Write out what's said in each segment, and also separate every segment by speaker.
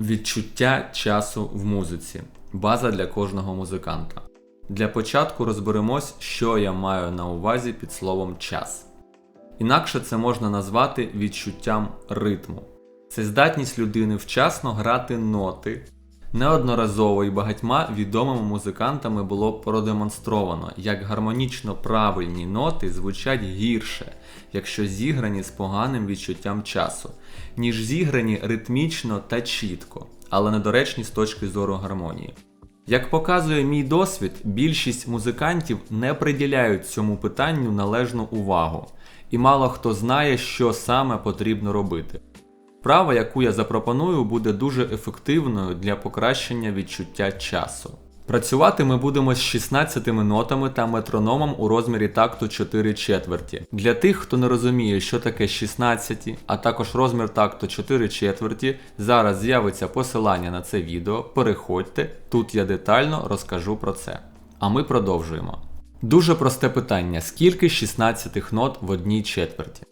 Speaker 1: Відчуття часу в музиці база для кожного музиканта. Для початку розберемось, що я маю на увазі під словом час. Інакше це можна назвати відчуттям ритму. Це здатність людини вчасно грати ноти. Неодноразово і багатьма відомими музикантами було продемонстровано, як гармонічно правильні ноти звучать гірше, якщо зіграні з поганим відчуттям часу, ніж зіграні ритмічно та чітко, але недоречні з точки зору гармонії. Як показує мій досвід, більшість музикантів не приділяють цьому питанню належну увагу, і мало хто знає, що саме потрібно робити. Вправа, яку я запропоную, буде дуже ефективною для покращення відчуття часу. Працювати ми будемо з 16 нотами та метрономом у розмірі такту 4 четверті. Для тих, хто не розуміє, що таке 16, а також розмір такту 4 четверті, зараз з'явиться посилання на це відео. Переходьте, тут я детально розкажу про це. А ми продовжуємо. Дуже просте питання: скільки 16 нот в одній четверті?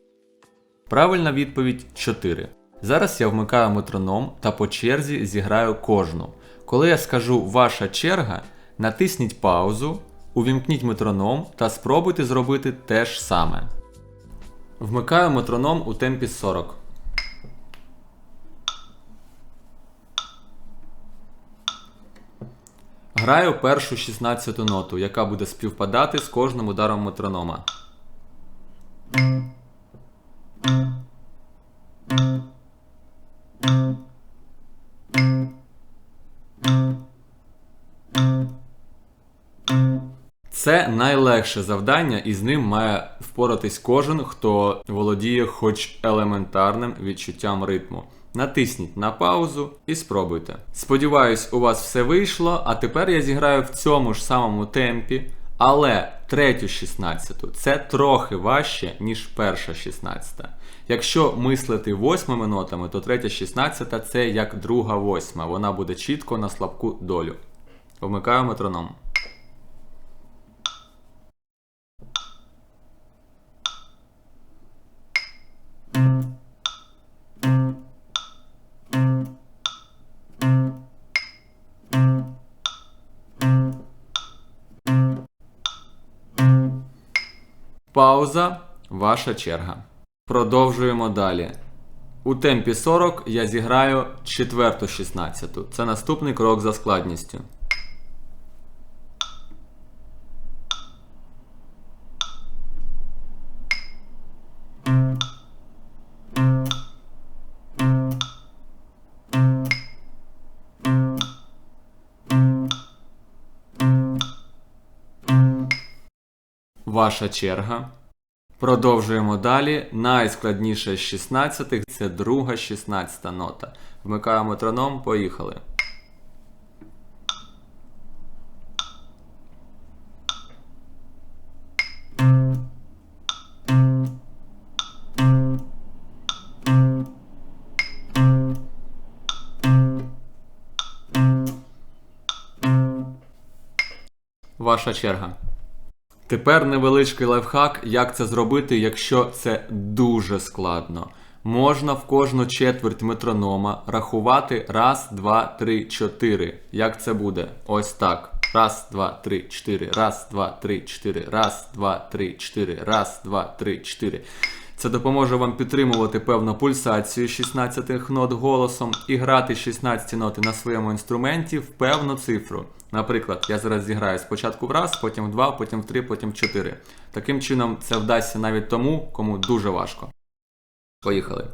Speaker 1: Правильна відповідь 4. Зараз я вмикаю метроном та по черзі зіграю кожну. Коли я скажу ваша черга, натисніть паузу, увімкніть метроном та спробуйте зробити те ж саме. Вмикаю метроном у темпі 40. Граю першу 16 ноту, яка буде співпадати з кожним ударом метронома. Це найлегше завдання, і з ним має впоратись кожен, хто володіє хоч елементарним відчуттям ритму. Натисніть на паузу і спробуйте. Сподіваюсь, у вас все вийшло, а тепер я зіграю в цьому ж самому темпі, але третю 16 це трохи важче, ніж перша 16. Якщо мислити восьмими нотами, то третя 16 це як друга восьма. Вона буде чітко на слабку долю. Вмикаю метроном. Пауза. Ваша черга. Продовжуємо далі. У темпі 40 я зіграю четверту 16. Це наступний крок за складністю. Ваша черга. Продовжуємо далі. Найскладніше з 16 це друга 16 нота. Вмикаємо метроном, поїхали. Ваша черга. Тепер невеличкий лайфхак, як це зробити, якщо це дуже складно. Можна в кожну четверть метронома рахувати раз, два, три, чотири. Як це буде? Ось так. Раз, два, три, чотири. Раз, два, три, чотири. Раз, два, три, чотири. Раз, два, три, чотири. Це допоможе вам підтримувати певну пульсацію 16 нот голосом і грати 16 ноти на своєму інструменті в певну цифру. Наприклад, я зараз зіграю спочатку в раз, потім в два, потім в три, потім в чотири. Таким чином, це вдасться навіть тому, кому дуже важко. Поїхали.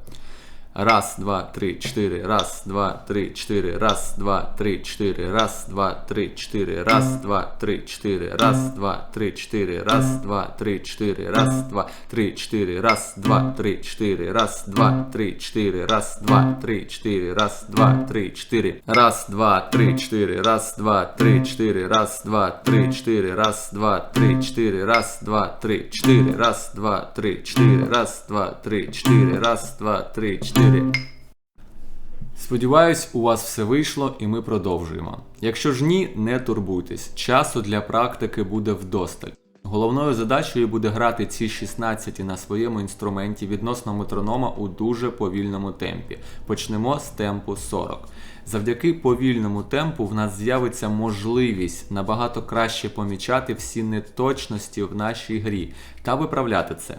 Speaker 1: Раз, два, три, чотири. Раз, два, три, чотири. Раз, два, три, чотири. Раз, два, три, чотири. Раз, два, три, чотири. Раз, два, три, чотири. Раз, два, три, чотири. Раз, два, три, чотири. Раз, два, три, чотири. Раз, два, три, чотири. Раз, два, три, чотири. Раз, два, три, чотири. Раз, два, три, чотири. Раз, два, три, чотири. Раз, два, три, чотири. Раз, два, три, чотири. Раз, два, три, чотири. Раз, два, три, чотири. Раз, два, три, чотири. Раз, два, три, чотири. Сподіваюсь, у вас все вийшло і ми продовжуємо. Якщо ж ні, не турбуйтесь, часу для практики буде вдосталь. Головною задачею буде грати ці 16 на своєму інструменті відносно метронома у дуже повільному темпі. Почнемо з темпу 40. Завдяки повільному темпу в нас з'явиться можливість набагато краще помічати всі неточності в нашій грі та виправляти це.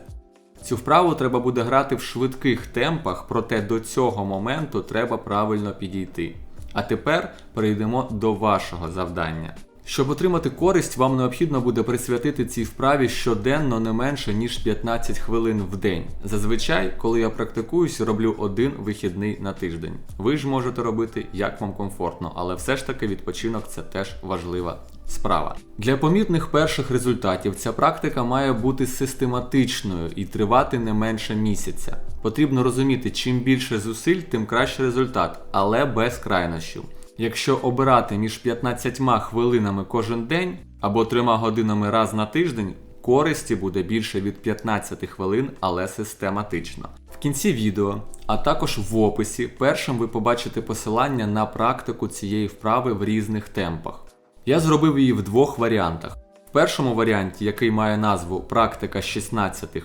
Speaker 1: Цю вправу треба буде грати в швидких темпах, проте до цього моменту треба правильно підійти. А тепер перейдемо до вашого завдання. Щоб отримати користь, вам необхідно буде присвятити цій вправі щоденно не менше ніж 15 хвилин в день. Зазвичай, коли я практикуюсь, роблю один вихідний на тиждень. Ви ж можете робити як вам комфортно, але все ж таки відпочинок це теж важлива справа. Для помітних перших результатів ця практика має бути систематичною і тривати не менше місяця. Потрібно розуміти, чим більше зусиль, тим краще результат, але без крайнощів. Якщо обирати між 15 хвилинами кожен день або 3 годинами раз на тиждень, користі буде більше від 15 хвилин, але систематично. В кінці відео, а також в описі, першим ви побачите посилання на практику цієї вправи в різних темпах. Я зробив її в двох варіантах. В першому варіанті, який має назву Практика 16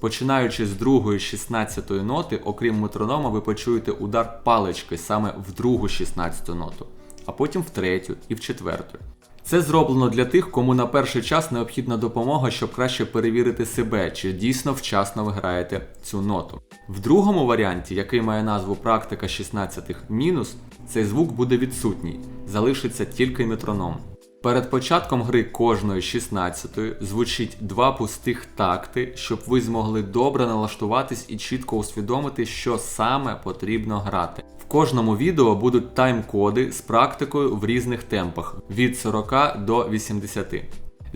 Speaker 1: Починаючи з другої 16 ноти, окрім метронома, ви почуєте удар палички саме в другу 16 ноту, а потім в третю і в четверту. Це зроблено для тих, кому на перший час необхідна допомога, щоб краще перевірити себе, чи дійсно вчасно ви граєте цю ноту. В другому варіанті, який має назву Практика 16 мінус, цей звук буде відсутній, залишиться тільки метроном. Перед початком гри кожної 16-ї звучить два пустих такти, щоб ви змогли добре налаштуватись і чітко усвідомити, що саме потрібно грати. В кожному відео будуть тайм-коди з практикою в різних темпах від 40 до 80.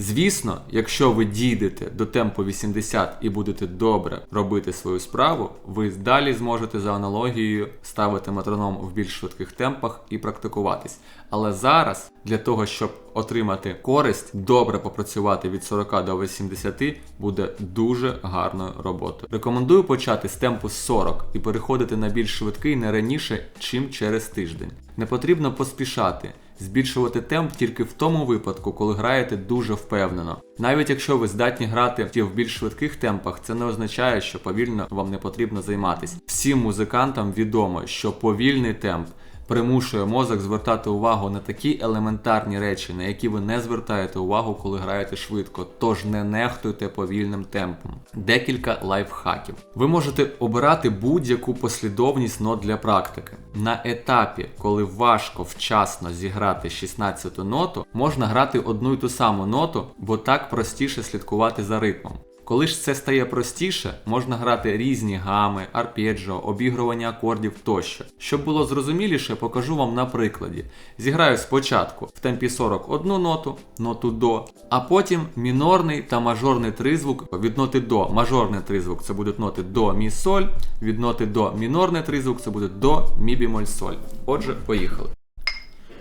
Speaker 1: Звісно, якщо ви дійдете до темпу 80 і будете добре робити свою справу, ви далі зможете за аналогією ставити метроном в більш швидких темпах і практикуватись. Але зараз для того, щоб отримати користь, добре попрацювати від 40 до 80 буде дуже гарною роботою. Рекомендую почати з темпу 40 і переходити на більш швидкий не раніше, чим через тиждень. Не потрібно поспішати. Збільшувати темп тільки в тому випадку, коли граєте дуже впевнено. Навіть якщо ви здатні грати в більш швидких темпах, це не означає, що повільно вам не потрібно займатися. Всім музикантам відомо, що повільний темп примушує мозок звертати увагу на такі елементарні речі, на які ви не звертаєте увагу, коли граєте швидко. Тож не нехтуйте повільним темпом. Декілька лайфхаків. Ви можете обирати будь-яку послідовність нот для практики. На етапі, коли важко вчасно зіграти 16 ноту, можна грати одну й ту саму ноту, бо так простіше слідкувати за ритмом. Коли ж це стає простіше, можна грати різні гами, арпеджіо, обігрування акордів тощо. Щоб було зрозуміліше, покажу вам на прикладі. Зіграю спочатку в темпі 40 одну ноту, ноту до, а потім мінорний та мажорний тризвук від ноти до. Мажорний тризвук це будуть ноти до мі соль, від ноти до мінорний тризвук це буде до мі бімоль соль. Отже, поїхали.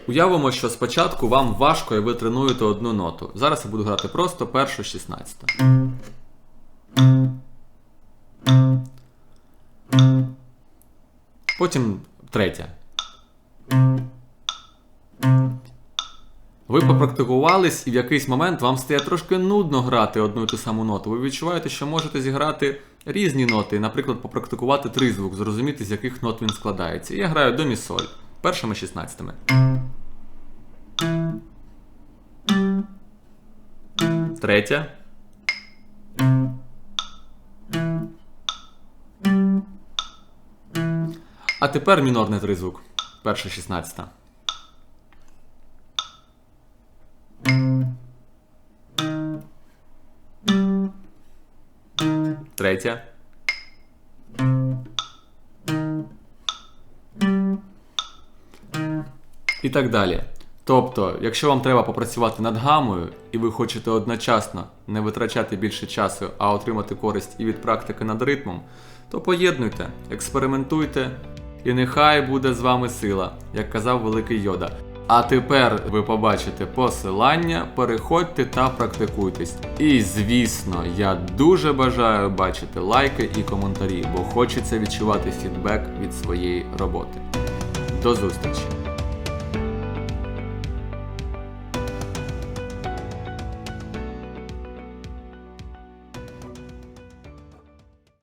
Speaker 1: Уявимо, що спочатку вам важко і ви тренуєте одну ноту. Зараз я буду грати просто першу 16. Потім третя. Ви попрактикувались, і в якийсь момент вам стає трошки нудно грати одну і ту саму ноту. Ви відчуваєте, що можете зіграти різні ноти, наприклад, попрактикувати тризвук, зрозуміти, з яких нот він складається. Я граю до мі-соль, першими 16. Третя. А тепер мінорний тризвук. Перша 16. Третя. І так далі. Тобто, якщо вам треба попрацювати над гамою, і ви хочете одночасно не витрачати більше часу, а отримати користь і від практики над ритмом, то поєднуйте, експериментуйте, і нехай буде з вами сила, як казав великий Йода. А тепер ви побачите посилання, переходьте та практикуйтесь. І звісно, я дуже бажаю бачити лайки і коментарі, бо хочеться відчувати фідбек від своєї роботи. До зустрічі!